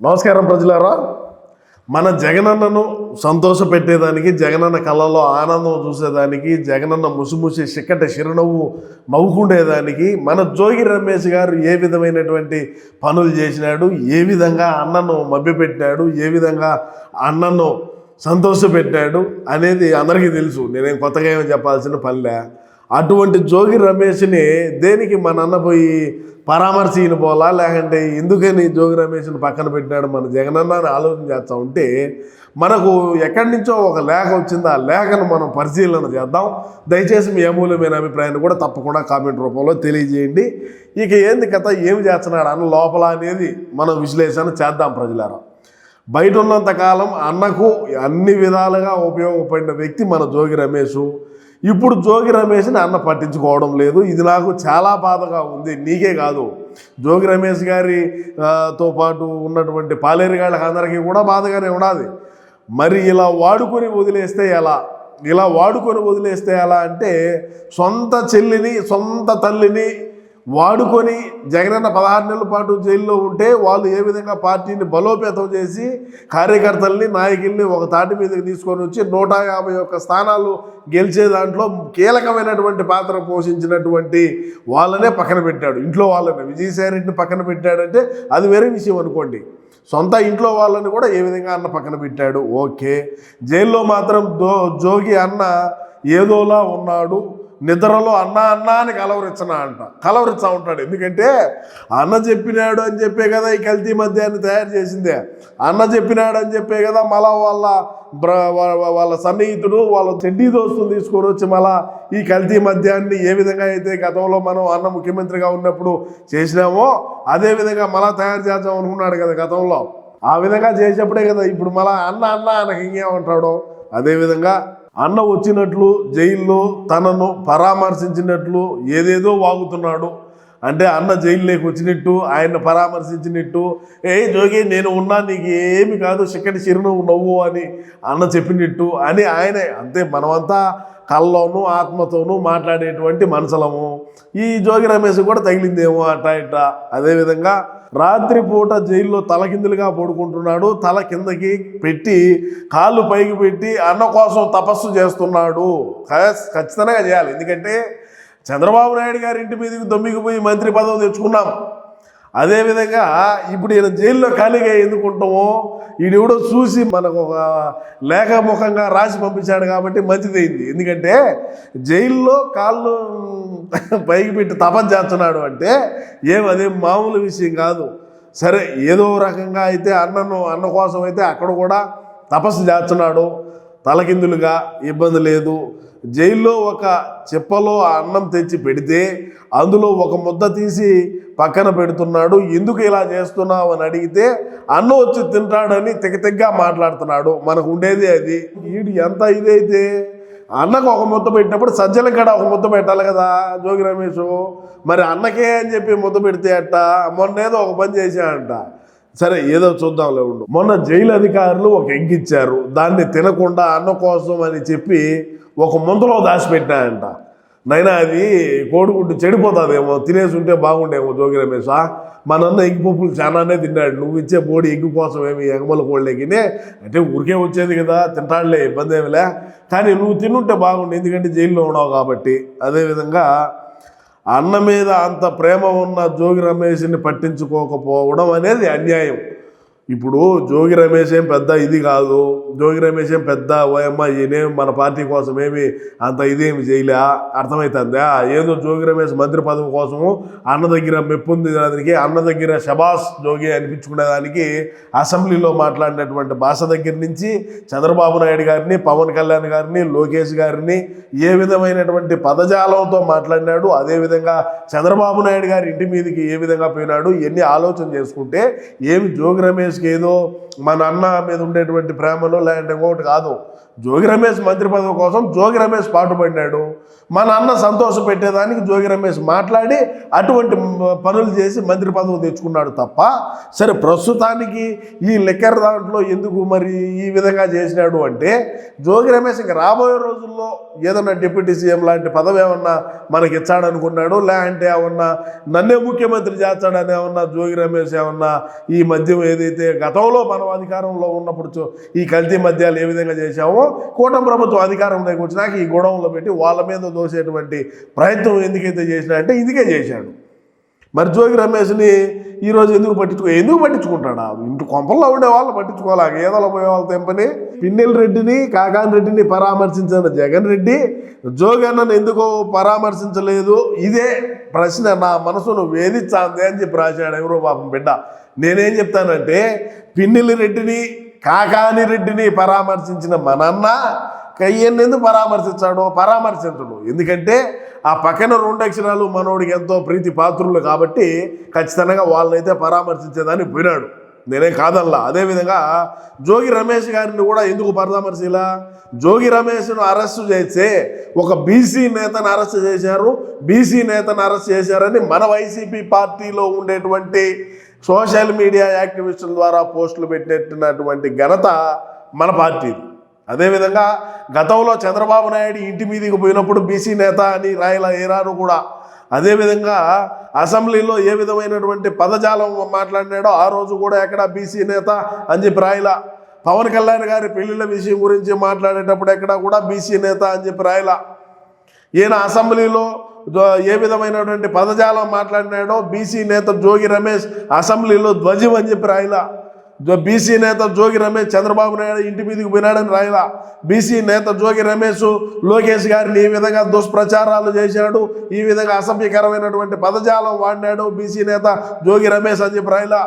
నమస్కారం ప్రజలారా. మన జగనన్నను సంతోషపెట్టేదానికి జగనన్న కళ్ళలో ఆనందం చూసేదానికి జగనన్న ముసిముసి చిక్కటి చిరునవ్వు నవ్వుకుండేదానికి మన జోగి రమేష్ గారు ఏ విధమైనటువంటి పనులు చేసినాడు ఏ విధంగా అన్నను మభ్యపెట్టినాడు ఏ విధంగా అన్నను సంతోషపెట్టాడు అనేది అందరికీ తెలుసు. నేనేం కొత్తగా ఏమీ చెప్పాల్సిన పనిలే అటువంటి జోగి రమేష్ని దేనికి మన అన్న పోయి పరామర్శించిన పోలా లేకంటే ఎందుకని జోగి రమేష్ని పక్కన పెట్టినాడు? మన జగనన్న అని ఆలోచన చేస్తూ ఉంటే మనకు ఎక్కడి నుంచో ఒక లేఖ వచ్చింది. ఆ లేఖను మనం పరిశీలన చేద్దాం. దయచేసి మీ అమూల్యమైన అభిప్రాయాన్ని కూడా తప్పకుండా కామెంట్ రూపంలో తెలియజేయండి. ఇక ఏంది కథ? ఏమి చేస్తున్నాడు? అన్న లోపల అనేది మనం విశ్లేషణ చేద్దాం ప్రజలారా. బయట ఉన్నంతకాలం అన్నకు అన్ని విధాలుగా ఉపయోగపడిన వ్యక్తి మన జోగి రమేష్. ఇప్పుడు జోగి రమేష్ని అన్న పట్టించుకోవడం లేదు. ఇది నాకు చాలా బాధగా ఉంది. నీకే కాదు. జోగి రమేష్ గారి తో పాటు ఉన్నటువంటి పాలేరు గాళ్ళకి అందరికీ కూడా బాధగానే ఉన్నది మరి ఇలా వాడుకొని వదిలేస్తే ఎలా? ఇలా వాడుకొని వదిలేస్తే ఎలా అంటే సొంత చెల్లిని సొంత తల్లిని వాడుకొని జగనన్న పదహారు నెలల పాటు జైల్లో ఉంటే వాళ్ళు ఏ విధంగా పార్టీని బలోపేతం చేసి కార్యకర్తల్ని నాయకుల్ని ఒక తాటి మీదకి తీసుకొని వచ్చి నూట యాభై ఒక్క స్థానాలు గెలిచే దాంట్లో కీలకమైనటువంటి పాత్ర పోషించినటువంటి వాళ్ళనే పక్కన పెట్టాడు. ఇంట్లో వాళ్ళని విజయసాయిరెడ్డిని పక్కన పెట్టాడంటే అది వేరే విషయం అనుకోండి. సొంత ఇంట్లో వాళ్ళని కూడా ఏ విధంగా అన్న పక్కన పెట్టాడు? ఓకే. జైల్లో మాత్రం దో జోగి అన్న ఏదోలా ఉన్నాడు. నిద్రలో అన్న అన్న అని కలవరించనా అంట. కలవరిస్తా ఉంటాడు. ఎందుకంటే అన్న చెప్పినాడు అని చెప్పే కదా ఈ కల్తీ మద్యాన్ని తయారు చేసిందే. అన్న చెప్పినాడు అని చెప్పే కదా మళ్ళా వాళ్ళ బ్ర వాళ్ళ సన్నిహితుడు వాళ్ళ చెడ్డీ దోస్తులు తీసుకొని వచ్చి మళ్ళా ఈ కల్తీ మద్యాన్ని ఏ విధంగా అయితే గతంలో మనం అన్న ముఖ్యమంత్రిగా ఉన్నప్పుడు చేసినామో అదే విధంగా మళ్ళా తయారు చేద్దాం అనుకున్నాడు కదా గతంలో. ఆ విధంగా చేసేప్పుడే కదా ఇప్పుడు మళ్ళా అన్న అన్న ఆయనకి ఇంకేమంటాడు అదేవిధంగా అన్న వచ్చినట్లు జైల్లో తనను పరామర్శించినట్లు ఏదేదో వాగుతున్నాడు. అంటే అన్న జైల్లోకి వచ్చినట్టు ఆయన పరామర్శించినట్టు ఏ జోగి నేను ఉన్నా నీకు ఏమి కాదు చిక్కటి చిరునవ్వు నవ్వు అని అన్న చెప్పినట్టు అని ఆయనే అంతే మనమంతా కళ్ళలోనూ ఆత్మతోనూ మాట్లాడేటువంటి మనసులము. ఈ జోగి రమేష్ కూడా తగిలిందేమో అట్ట ఇట్ట అదేవిధంగా రాత్రిపూట జైల్లో తలకిందులుగా పడుకుంటున్నాడు తల కిందకి పెట్టి కాళ్ళు పైకి పెట్టి అన్న కోసం తపస్సు చేస్తున్నాడు. ఖచ్చితంగా చేయాలి. ఎందుకంటే చంద్రబాబు నాయుడు గారి ఇంటి మీదకి దొమ్మికి పోయి మంత్రి పదవి తెచ్చుకున్నాం. అదేవిధంగా ఇప్పుడు ఈయన జైల్లో ఖాళీగా ఎందుకుంటామో ఈడెవడో చూసి మనకు ఒక లేఖముఖంగా రాసి పంపించాడు కాబట్టి మంచిదైంది ఎందుకంటే జైల్లో కాళ్ళు పైకి పెట్టి తపన చేస్తున్నాడు అంటే ఏం అదేం మామూలు విషయం కాదు. సరే ఏదో రకంగా అయితే అన్నను అన్న కోసం అయితే అక్కడ కూడా తపస్సు చేస్తున్నాడు. తలకిందులుగా ఇబ్బంది లేదు. జైల్లో ఒక చెప్పలో ఆ అన్నం తెచ్చి పెడితే అందులో ఒక ముద్ద తీసి పక్కన పెడుతున్నాడు. ఎందుకు ఇలా చేస్తున్నావు? అని అడిగితే అన్న వచ్చి తింటాడని తెగతెగ్గా మాట్లాడుతున్నాడు. మనకు ఉండేది అది. వీడు ఎంత ఇదైతే? అన్నకు ఒక ముద్ద పెట్టినప్పుడు సజ్జల కూడా ఒక ముద్ద పెట్టాలి కదా జోగి రమేష్. మరి అన్నకే అని చెప్పి ముద్ద పెడితే అట్ట? మొన్నేదో ఒక పని చేశాడంట. సరే ఏదో చూద్దాంలే ఉండు. మొన్న జైలు అధికారులు ఒక ఎగ్ ఇచ్చారు. దాన్ని తినకుండా అన్న కోసం అని చెప్పి ఒక ముంతలో దాచిపెట్టాయంట నైనా అది కోడిగుడ్డు చెడిపోతుందేమో తినేసి ఉంటే బాగుండేమో జోగి రమేష్. మా నాన్న ఎగ్గు పప్పులు చాలానే తిన్నాడు. నువ్వు ఇచ్చే బోడి ఎగ్గు కోసం ఏమి ఎగమల కోళ్ళెగినే అంటే ఊరికే వచ్చేది కదా తింటాడులే ఇబ్బంది ఏమిలే కానీ నువ్వు తినుంటే బాగుండు ఎందుకంటే జైల్లో ఉన్నావు కాబట్టి. అదేవిధంగా అన్న మీద అంత ప్రేమ ఉన్న జోగి రమేష్ని పట్టించుకోకపోవడం అనేది అన్యాయం. ఇప్పుడు జోగి రమేష్ ఏం పెద్ద ఇది కాదు. జోగి రమేష్ ఏం పెద్ద ఓయమ్మ ఈయనేం మన పార్టీ కోసం ఏమి అంత ఇదేమి చేయలే. అర్థమవుతుందా ఏదో జోగి రమేష్ మంత్రి పదవి కోసము అన్న దగ్గర మెప్పుంది దానికి అన్న దగ్గర శబాస్ జోగి అనిపించుకునేదానికి అసెంబ్లీలో మాట్లాడినటువంటి భాష దగ్గర నుంచి చంద్రబాబు నాయుడు గారిని పవన్ కళ్యాణ్ గారిని లోకేష్ గారిని ఏ విధమైనటువంటి పదజాలంతో మాట్లాడినాడు అదేవిధంగా చంద్రబాబు నాయుడు గారి ఇంటి మీదకి ఏ విధంగా పోయినాడు ఎన్ని ఆలోచన చేసుకుంటే ఏమి జోగి రమేష్ ఏదో మన అన్న మీద ఉండేటువంటి ప్రేమలో లేదంటే ఇంకొకటి కాదు. జోగి రమేష్ మంత్రి పదవి కోసం జోగి రమేష్ పాటుపడినాడు మన అన్న సంతోష పెట్టేదానికి జోగి రమేష్ మాట్లాడి అటువంటి పనులు చేసి మంత్రి పదవి తెచ్చుకున్నాడు తప్ప సరే ప్రస్తుతానికి ఈ లెక్కర్ దాంట్లో ఎందుకు మరి ఈ విధంగా చేసినాడు అంటే జోగి రమేష్ ఇంకా రాబోయే రోజుల్లో ఏదన్నా డిప్యూటీ సీఎం లాంటి పదవి ఏమన్నా మనకి ఇచ్చాడనుకున్నాడు లేదంటే ఏమన్నా నన్నే ముఖ్యమంత్రి చేస్తాడని ఏమన్నా జోగి రమేష్ ఏమన్నా ఈ మద్యం ఏదైతే గతంలో మనం అధికారంలో ఉన్నప్పుడు ఈ కల్తీ మద్యాలు ఏ విధంగా చేశామో కూటమి ప్రభుత్వం అధికారంలోకి వచ్చినాక ఈ గొడవలో పెట్టి వాళ్ళ మీద దోసేటువంటి ప్రయత్నం ఎందుకైతే చేసినా అంటే ఇదికే చేశాడు. మరి జోగి రమేష్ని ఈరోజు ఎందుకు పట్టించుకో ఎందుకు పట్టించుకుంటాడా? ఇంటి కొంపల్లో ఉండే వాళ్ళు పట్టించుకోవాలి? గేదెల పోయే వాళ్ళ తెంపని? పిన్నెల రెడ్డిని కాకాని రెడ్డిని పరామర్శించిన జగన్ రెడ్డి జోగి అన్నను ఎందుకు పరామర్శించలేదు? ఇదే ప్రశ్న నా మనసును వేధించాంది అని చెప్పి రాశాడు ఎవరో పాపం బిడ్డ. నేనేం చెప్తానంటే పిన్నెల్లి రెడ్డిని కాకాని రెడ్డిని పరామర్శించిన మనన్న కయ్యన్ని ఎందుకు పరామర్శించాడో పరామర్శించడు. ఎందుకంటే ఆ పక్కన రెండు అక్షరాలు మనోడికి ఎంతో ప్రీతి పాత్రులు కాబట్టి ఖచ్చితంగా వాళ్ళనైతే పరామర్శించేదాన్ని పోయినాడు. నేనేం కాదల్లా అదేవిధంగా జోగి రమేష్ గారిని కూడా ఎందుకు పరామర్శిలా? జోగి రమేష్ను అరెస్టు చేస్తే ఒక బీసీ నేతను అరెస్ట్ చేశారు. బీసీ నేతను అరెస్ట్ చేశారని మన వైసీపీ పార్టీలో ఉండేటువంటి సోషల్ మీడియా యాక్టివిస్టుల ద్వారా పోస్టులు పెట్టినటువంటి ఘనత మన పార్టీది. అదేవిధంగా గతంలో చంద్రబాబు నాయుడు ఇంటి మీదకి పోయినప్పుడు బీసీ నేత అని రాయల ఏరారు కూడా. అదేవిధంగా అసెంబ్లీలో ఏ విధమైనటువంటి పదజాలం మాట్లాడినాడో ఆ రోజు కూడా ఎక్కడ బీసీ నేత అని చెప్పి రాయల. పవన్ కళ్యాణ్ గారి పెళ్ళిళ్ళ విషయం గురించి మాట్లాడేటప్పుడు ఎక్కడ కూడా బీసీ నేత అని చెప్పి రాయల. ఈయన అసెంబ్లీలో ఏ విధమైనటువంటి పదజాలం మాట్లాడినాడో బీసీ నేత జోగి రమేష్ అసెంబ్లీలో ధ్వజం అని చెప్పి రాయిలా. బీసీ నేత జోగి రమేష్ చంద్రబాబు నాయుడు ఇంటి మీదకి పోయినాడని రాయలా. బీసీ నేత జోగి రమేష్ లోకేష్ గారిని ఈ విధంగా దుష్ప్రచారాలు చేశాడు ఈ విధంగా అసభ్యకరమైనటువంటి పదజాలం వాడినాడు బీసీ నేత జోగి రమేష్ అని చెప్పి రాయలా.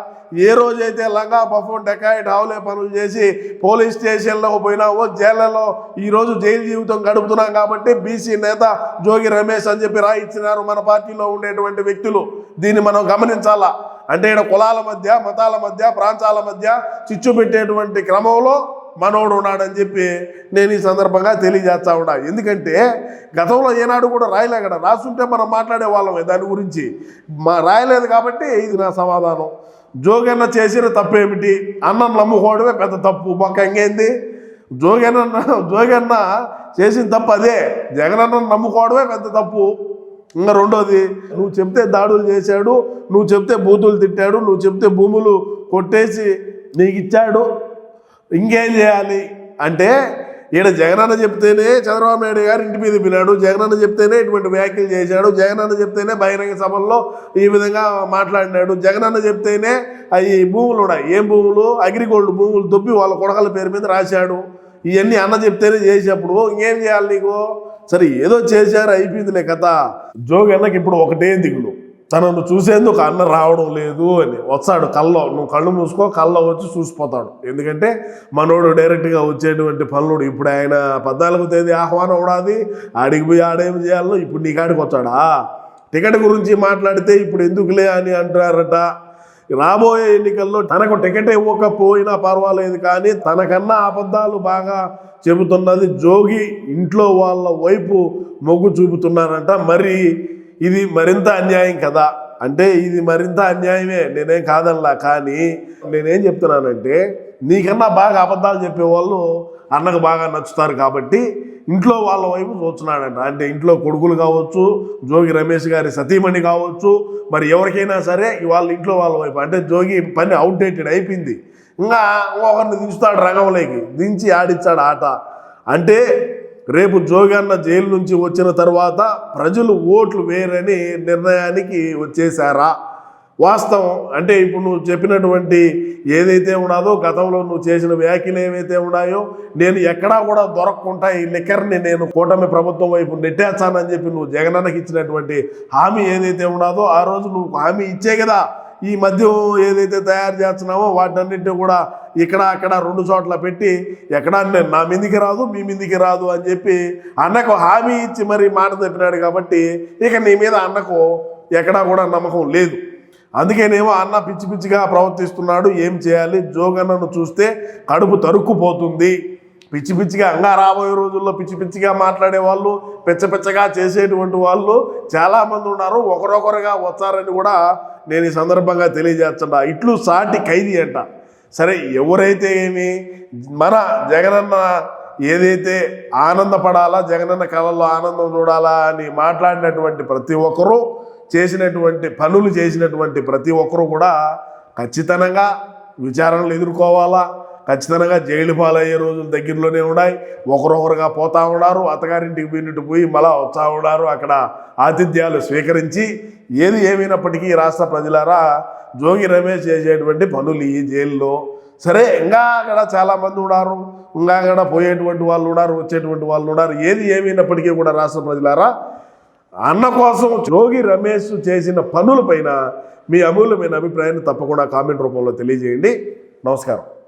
ఏ రోజైతే లంగా పఫోన్ డెకాయిట్ హావులే పనులు చేసి పోలీస్ స్టేషన్లో పోయినావో జైళ్ళలో ఈరోజు జైలు జీవితం గడుపుతున్నాం కాబట్టి బీసీ నేత జోగి రమేష్ అని చెప్పి రాయిచ్చినారు మన పార్టీలో ఉండేటువంటి వ్యక్తులు. దీన్ని మనం గమనించాలా? అంటే ఇక్కడ కులాల మధ్య మతాల మధ్య ప్రాంతాల మధ్య చిచ్చు పెట్టేటువంటి క్రమంలో మనోడు ఉన్నాడని చెప్పి నేను ఈ సందర్భంగా తెలియజేస్తా ఉన్నా. ఎందుకంటే గతంలో ఏనాడు కూడా రాయలే కదా. రాసుంటే మనం మాట్లాడే వాళ్ళమే. దాని గురించి మా రాయలేదు కాబట్టి ఇది నా సమాధానం. జోగన్న చేసిన తప్పేమిటి? అన్నం నమ్ముకోవడమే పెద్ద తప్పు. పక్క ఇంకేంది? జోగన్న జోగన్న చేసిన తప్పు అదే. జగనన్న నమ్ముకోవడమే పెద్ద తప్పు. ఇంకా రెండోది నువ్వు చెప్తే దాడులు చేశాడు నువ్వు చెప్తే బూతులు తిట్టాడు నువ్వు చెప్తే భూములు కొట్టేసి నీకు ఇచ్చాడు. ఇంకేం చేయాలి? అంటే ఈయన జగనన్న చెప్తేనే చంద్రబాబు నాయుడు గారు ఇంటి మీద పిల్లాడు జగనన్న చెప్తేనే ఇటువంటి వ్యాఖ్యలు చేశాడు జగనన్న చెప్తేనే బహిరంగ సభల్లో ఈ విధంగా మాట్లాడినాడు జగనన్న చెప్తేనే అవి భూములు ఉన్నాయి. ఏం భూములు? అగ్రిగోల్డ్ భూములు దొబ్బి వాళ్ళ కొడకల పేరు మీద రాశాడు. ఇవన్నీ అన్న చెప్తేనే చేసేప్పుడు ఇంకేం చేయాలి నీకు? సరే ఏదో చేశారు అయిపోయిందిలే కథ. జోగి అన్నకి ఇప్పుడు ఒకటే దిగులు. తనను చూసేందుకు అన్న రావడం లేదు అని. వస్తాడు కల్లో నువ్వు కళ్ళు మూసుకో కల్లో వచ్చి చూసిపోతాడు. ఎందుకంటే మనోడు డైరెక్ట్గా వచ్చేటువంటి పనులు ఇప్పుడు ఆయన పద్నాలుగు తేదీ ఆహ్వానం ఉడాది ఆడికి పోయి ఆడేం చేయాలో ఇప్పుడు నీ కాడికి వచ్చాడా? టికెట్ గురించి మాట్లాడితే ఇప్పుడు ఎందుకులే అని అంటారట రాబోయే ఎన్నికల్లో తనకు టికెట్ ఇవ్వకపోయినా పర్వాలేదు కానీ తనకన్నా అబద్ధాలు బాగా చెబుతున్నది జోగి ఇంట్లో వాళ్ళ వైపు మొగ్గు చూపుతున్నారంట. మరి ఇది మరింత అన్యాయం కదా? అంటే ఇది మరింత అన్యాయమే. నేనేం కాదనలా కానీ నేనేం చెప్తున్నానంటే నీకన్నా బాగా అబద్ధాలు చెప్పేవాళ్ళు అన్నకు బాగా నచ్చుతారు కాబట్టి ఇంట్లో వాళ్ళ వైపు చూస్తున్నాడంట. అంటే ఇంట్లో కొడుకులు కావచ్చు జోగి రమేష్ గారి సతీమణి కావచ్చు మరి ఎవరికైనా సరే వాళ్ళ ఇంట్లో వాళ్ళ వైపు. అంటే జోగి పని అవుట్డేటెడ్ అయిపోయింది. ఇంకా ఒకరిని దించుతాడు రంగంలోకి. దించి ఆడిచ్చాడు ఆట. అంటే రేపు జోగన్న జైలు నుంచి వచ్చిన తర్వాత ప్రజలు ఓట్లు వేరని నిర్ణయానికి వచ్చేసారా వాస్తవం. అంటే ఇప్పుడు నువ్వు చెప్పినటువంటి ఏదైతే ఉన్నాదో గతంలో నువ్వు చేసిన వ్యాఖ్యలు ఏవైతే ఉన్నాయో నేను ఎక్కడా కూడా దొరకకుండా ఈ లిక్కర్ని నేను కూటమి ప్రభుత్వం వైపు నెట్టేస్తానని చెప్పి నువ్వు జగనన్నకి ఇచ్చినటువంటి హామీ ఏదైతే ఉన్నాదో ఆ రోజు నువ్వు హామీ ఇచ్చే కదా. ఈ మద్యం ఏదైతే తయారు చేస్తున్నామో వాటన్నింటినీ కూడా ఇక్కడ అక్కడ రెండు చోట్ల పెట్టి ఎక్కడా నా మిందికి రాదు మీ మిందికి రాదు అని చెప్పి అన్నకు హామీ ఇచ్చి మరి మాట చెప్పినాడు కాబట్టి ఇక నీ మీద అన్నకు ఎక్కడా కూడా నమ్మకం లేదు. అందుకేనేమో అన్న పిచ్చి పిచ్చిగా ప్రవర్తిస్తున్నాడు ఏం చేయాలి? జోగన్నను చూస్తే కడుపు తరుక్కుపోతుంది. పిచ్చి పిచ్చిగా అంగా రాబోయే రోజుల్లో పిచ్చి పిచ్చిగా మాట్లాడే వాళ్ళు చేసేటువంటి వాళ్ళు చాలామంది ఉన్నారు. ఒకరొకరుగా వచ్చారని కూడా నేను ఈ సందర్భంగా తెలియజేస్తున్నా. ఇట్లు సాటి ఖైదీ అంట. సరే ఎవరైతే ఏమి మన జగనన్న ఏదైతే ఆనందపడాలా జగనన్న కళల్లో ఆనందం చూడాలా అని మాట్లాడినటువంటి ప్రతి ఒక్కరూ చేసినటువంటి పనులు చేసినటువంటి ప్రతి ఒక్కరూ కూడా ఖచ్చితంగా విచారణలు ఎదుర్కోవాలా? ఖచ్చితంగా జైలు పాలయ్యే రోజులు దగ్గరలోనే ఉన్నాయి. ఒకరొకరుగా పోతా ఉన్నారు. అత్తగారింటికి పోయినట్టు పోయి మళ్ళా వస్తూ ఉన్నారు. అక్కడ ఆతిథ్యాలు స్వీకరించి ఏది ఏమైనప్పటికీ రాష్ట్ర ప్రజలారా జోగి రమేష్ చేసేటువంటి పనులు ఈ జైల్లో. సరే ఇంకా అక్కడ చాలామంది ఉన్నారు. ఇంకా అక్కడ పోయేటువంటి వాళ్ళు ఉన్నారు వచ్చేటువంటి వాళ్ళు ఉన్నారు. ఏది ఏమైనప్పటికీ కూడా రాష్ట్ర ప్రజలారా అన్న కోసం జోగి రమేష్ చేసిన పనులపైన మీ అమూల్యమైన అభిప్రాయాన్ని తప్పకుండా కామెంట్ రూపంలో తెలియజేయండి. నమస్కారం.